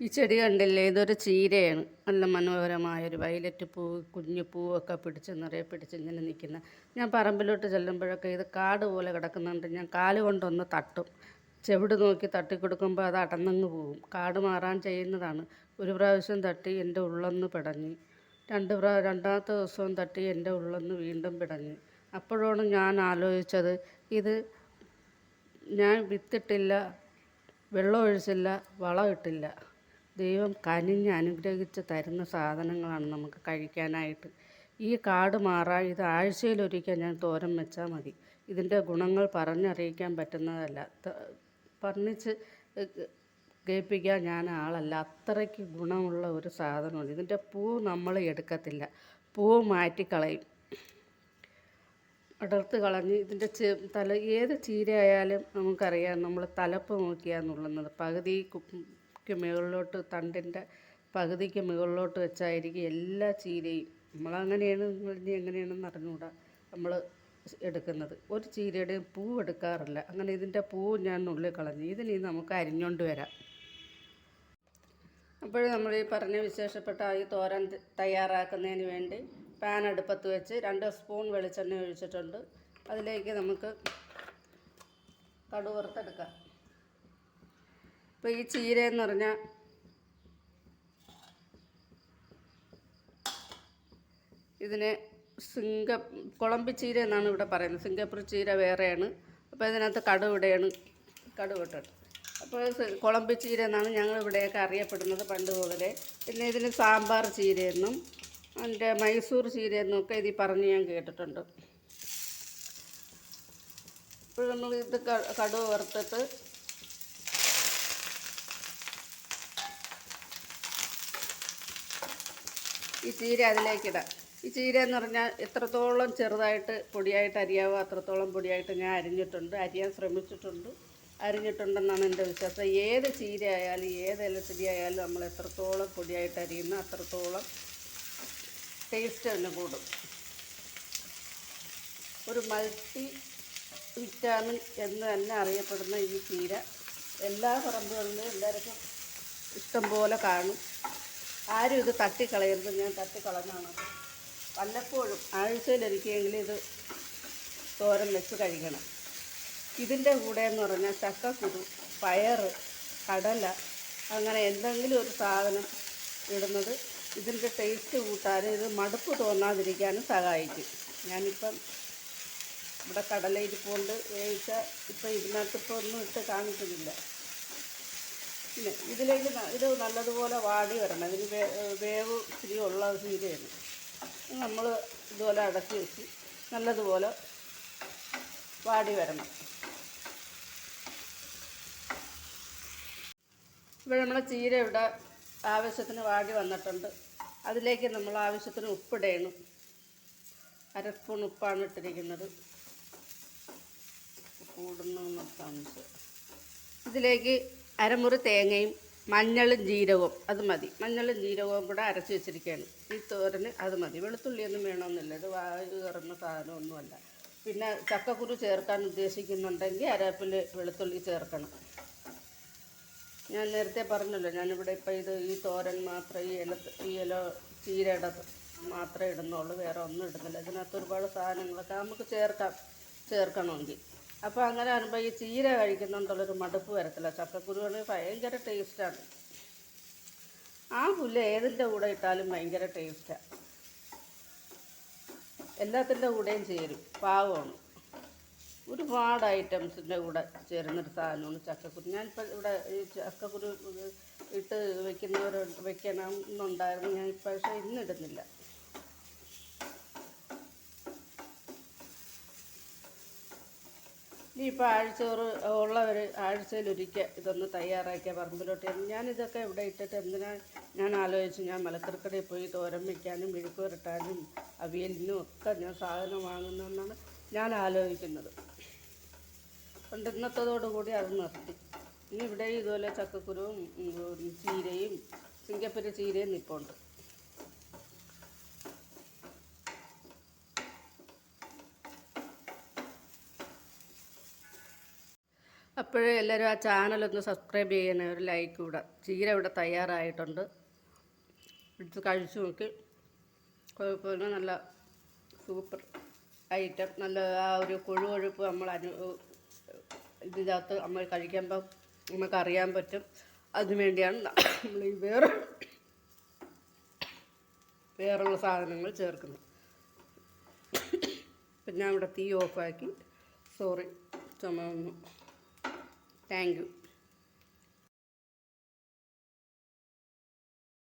ഈ ചെടി കണ്ടില്ലേ? ഇതൊരു ചീരയാണ്. നല്ല മനോഹരമായ ഒരു വയലറ്റ് പൂ കുഞ്ഞു പൂവൊക്കെ പിടിച്ച് നിറയെ പിടിച്ച് ഇങ്ങനെ നിൽക്കുന്ന. ഞാൻ പറമ്പിലോട്ട് ചെല്ലുമ്പോഴൊക്കെ ഇത് കാട് പോലെ കിടക്കുന്നുണ്ട്. ഞാൻ കാൽ കൊണ്ടൊന്ന് തട്ടും. ചെവിട് നോക്കി തട്ടിക്കൊടുക്കുമ്പോൾ അത് അടന്നങ്ങ് പോവും. കാട് മാറാൻ ചെയ്യുന്നതാണ്. ഒരു പ്രാവശ്യം തട്ടി എന്റെ ഉള്ളൊന്ന് പിടഞ്ഞ്. രണ്ട് പ്രാ രണ്ടാമത്തെ ദിവസവും തട്ടി എന്റെ ഉള്ളൊന്ന് വീണ്ടും പിടഞ്ഞ്. അപ്പോഴാണ് ഞാൻ ആലോചിച്ചത് ഇത് ഞാൻ വിത്തിട്ടില്ല വെള്ളം ഒഴിച്ചില്ല വളം ഇട്ടില്ല. ദൈവം കനിഞ്ഞ് അനുഗ്രഹിച്ച് തരുന്ന സാധനങ്ങളാണ് നമുക്ക് കഴിക്കാനായിട്ട്. ഈ കാട് മാറാൻ ഇത് ആഴ്ചയിലൊരിക്കൽ ഞാൻ തോരൻ വെച്ചാൽ മതി. ഇതിന്റെ ഗുണങ്ങൾ പറഞ്ഞറിയിക്കാൻ പറ്റുന്നതല്ല. പറഞ്ഞിച്ച് കേൾപ്പിക്കാൻ ഞാൻ ആളല്ല. അത്രയ്ക്ക് ഗുണമുള്ള ഒരു സാധനമാണ്. ഇതിന്റെ പൂ നമ്മൾ എടുക്കത്തില്ല. പൂ മാറ്റിക്കളയും. അടർത്ത് കളഞ്ഞ് ഇതിന്റെ ചെ തല ഏത് ചീരയായാലും നമുക്കറിയാം നമ്മൾ തലപ്പ് നോക്കിയാണ് നുള്ളുന്നത് പകുതിക്ക് മുകളിലോട്ട് തണ്ടിന്റെ പകുതിക്ക് മുകളിലോട്ട് വെച്ചായിരിക്കും എല്ലാ ചീരയും. നമ്മളങ്ങനെയാണ് ഇനി എങ്ങനെയാണെന്ന് അറിഞ്ഞുകൂടാ നമ്മൾ എടുക്കുന്നത്. ഒരു ചീരയുടെയും പൂ എടുക്കാറില്ല. അങ്ങനെ ഇതിന്റെ പൂ ഞാൻ ഉള്ളിൽ കളഞ്ഞു. ഇതിനി നമുക്ക് അരിഞ്ഞുകൊണ്ട് വരാം. അപ്പോഴും നമ്മൾ ഈ പറഞ്ഞ വിശേഷപ്പെട്ട ഈ തോരൻ തയ്യാറാക്കുന്നതിന് വേണ്ടി പാൻ അടുപ്പത്ത് വെച്ച് രണ്ട് സ്പൂൺ വെളിച്ചെണ്ണ ഒഴിച്ചിട്ടുണ്ട്. അതിലേക്ക് നമുക്ക് കടു ഇപ്പോൾ ഈ ചീര എന്ന് പറഞ്ഞാൽ ഇതിനെ സിംഗ കുളമ്പി ചീര എന്നാണ് ഇവിടെ പറയുന്നത്. സിംഗപ്പൂർ ചീര വേറെയാണ്. അപ്പോൾ ഇതിനകത്ത് കടുവിടെയാണ് കടുവിട്ടത് അപ്പോൾ കുളമ്പി ചീര എന്നാണ് ഞങ്ങൾ ഇവിടെയൊക്കെ അറിയപ്പെടുന്നത് പണ്ട് മുതലേ. പിന്നെ ഇതിന് സാമ്പാർ ചീരയെന്നും അതിന്റെ മൈസൂർ ചീരയെന്നും ഒക്കെ ഇതിൽ പറഞ്ഞ് ഞാൻ കേട്ടിട്ടുണ്ട്. ഇപ്പോൾ നമ്മൾ ഇത് കടുവ് വറുത്തിട്ട് ഈ ചീര അതിലേക്കിടാം. ഈ ചീര എന്ന് പറഞ്ഞാൽ എത്രത്തോളം ചെറുതായിട്ട് പൊടിയായിട്ട് അരിയാവോ അത്രത്തോളം പൊടിയായിട്ട് ഞാൻ അരിഞ്ഞിട്ടുണ്ട്. അരിയാൻ ശ്രമിച്ചിട്ടുണ്ട്. അരിഞ്ഞിട്ടുണ്ടെന്നാണ് എന്റെ വിശ്വാസം. ഏത് ചീര ആയാലും ഏത് ഇലച്ചെടി ആയാലും നമ്മൾ എത്രത്തോളം പൊടിയായിട്ട് അരിയുന്ന അത്രത്തോളം ടേസ്റ്റ് തന്നെ കൂടും. ഒരു മൾട്ടി വിറ്റാമിൻ എന്ന് തന്നെ അറിയപ്പെടുന്ന ഈ ചീര എല്ലാ പറമ്പുകളിലും എല്ലാവർക്കും ഇഷ്ടം പോലെ കാണും. ആരും ഇത് തട്ടിക്കളയരുത്. ഞാൻ തട്ടിക്കളഞ്ഞാണ് വല്ലപ്പോഴും ആഴ്ചയിലൊരിക്കലെങ്കിലും ഇത് തോരൻ വെച്ച് കഴിക്കണം. ഇതിന്റെ കൂടെ എന്ന് പറഞ്ഞാൽ ചക്കക്കുരു പയർ കടല അങ്ങനെ എന്തെങ്കിലും ഒരു സാധനം ഇടുന്നത് ഇതിന്റെ ടേസ്റ്റ് കൂട്ടാനും ഇത് മടുപ്പ് തോന്നാതിരിക്കാനും സഹായിക്കും. ഞാനിപ്പം ഇവിടെ കടല ഇരിപ്പുണ്ട് വേവിച്ച ഇപ്പം ഇതിനകത്ത് ഇപ്പോൾ ഒന്നും ഇട്ട് കാണിക്കുന്നില്ല. പിന്നെ ഇതിലേക്ക് ഇത് നല്ലതുപോലെ വാടി വരണം. ഇതിന് വേവ് ഇച്ചിരി ഉള്ള ചീരയാണ് നമ്മൾ ഇതുപോലെ അടച്ച് വെച്ച് നല്ലതുപോലെ വാടി വരണം. ഇവിടെ നമ്മളെ ചീര ഇവിടെ ആവശ്യത്തിന് വാടി വന്നിട്ടുണ്ട്. അതിലേക്ക് നമ്മൾ ആവശ്യത്തിന് ഉപ്പിടേണം. അര സ്പൂൺ ഉപ്പാണ് ഇട്ടിരിക്കുന്നത്. കൂടുന്നു സംശയം ഇതിലേക്ക് അരമുറി തേങ്ങയും മഞ്ഞളും ജീരകവും അത് മതി. മഞ്ഞളും ജീരകവും കൂടെ അരച്ച് വെച്ചിരിക്കുകയാണ്. ഈ തോരന് അത് മതി. വെളുത്തുള്ളിയൊന്നും വേണമെന്നില്ല. ഇത് വായു കയറുന്ന സാധനമൊന്നുമല്ല. പിന്നെ ചക്കക്കുരു ചേർക്കാൻ ഉദ്ദേശിക്കുന്നുണ്ടെങ്കിൽ അരപ്പിൽ വെളുത്തുള്ളി ചേർക്കണം. ഞാൻ നേരത്തെ പറഞ്ഞല്ലോ ഞാനിവിടെ ഇപ്പം ഇത് ഈ തോരൻ മാത്രം ഈ ഇല ഈ ഇല ചീരയുടെ മാത്രമേ ഇടുന്നുള്ളൂ. വേറെ ഒന്നും ഇടുന്നില്ല. ഇതിനകത്ത് ഒരുപാട് സാധനങ്ങളൊക്കെ നമുക്ക് ചേർക്കാം ചേർക്കണമെങ്കിൽ. അപ്പോൾ അങ്ങനെ വരുമ്പോൾ ഈ ചീര കഴിക്കുന്നുണ്ടുള്ളൊരു മടുപ്പ് വരത്തില്ല. ചക്കക്കുരുവിന് ഭയങ്കര ടേസ്റ്റാണ് ആ പുല്ല് ഏതിന്റെ കൂടെ ഇട്ടാലും ഭയങ്കര ടേസ്റ്റാണ് എല്ലാത്തിന്റെ കൂടെയും ചേരും പാവമാണ്. ഒരുപാട് ഐറ്റംസിന്റെ കൂടെ ചേരുന്നൊരു സാധനമാണ് ചക്കക്കുരു. ഞാനിപ്പോൾ ഇവിടെ ഈ ചക്കക്കുരു ഇട്ട് വെക്കുന്നവർ വെക്കണം എന്നുണ്ടായിരുന്നു ഞാൻ പക്ഷേ ഇന്നിടുന്നില്ല ഇനിയിപ്പോൾ ആഴ്ചോറ് ഉള്ളവർ ആഴ്ചയിലൊരിക്കൽ ഇതൊന്ന് തയ്യാറാക്കിയ പറമ്പിലോട്ട് ഞാനിതൊക്കെ ഇവിടെ ഇട്ടിട്ട് എന്തിനാ ഞാൻ ആലോചിച്ചു ഞാൻ മലക്കറിക്കടയിൽ പോയി തോരൻ വയ്ക്കാനും മെഴുക്ക് പുരട്ടാനും അവിയലിനും ഒക്കെ ഞാൻ സാധനം വാങ്ങുന്നതെന്നാണ് ഞാൻ ആലോചിക്കുന്നത് പണ്ട് ഇന്നത്തതോടുകൂടി അത് നിർത്തി. ഇനി ഇവിടെ ഇതുപോലെ ചക്കക്കുരുവും ചീരയും സിംഗപ്പൂര് ചീരയും നിൽപ്പുണ്ട് അപ്പോഴേ എല്ലാവരും ആ ചാനലൊന്ന് സബ്സ്ക്രൈബ് ചെയ്യണേ ഒരു ലൈക്ക് ഇവിടെ ചീര ഇവിടെ തയ്യാറായിട്ടുണ്ട്. എടുത്ത് കഴിച്ചു നോക്കി. കുഴപ്പമില്ല നല്ല സൂപ്പർ ഐറ്റം നല്ല ആ ഒരു കൊഴു കൊഴുപ്പ് നമ്മൾ അനു ഇതിനകത്ത് നമ്മൾ കഴിക്കുമ്പോൾ നമുക്ക് അറിയാൻ പറ്റും. അതിന് വേണ്ടിയാണ് നമ്മൾ ഈ വേറെ വേറുള്ള സാധനങ്ങൾ ചേർക്കുന്നത്. പിന്നെ ഞാൻ ഇവിടെ തീ ഓഫാക്കി സോറി ചുമ தேங்க்யூ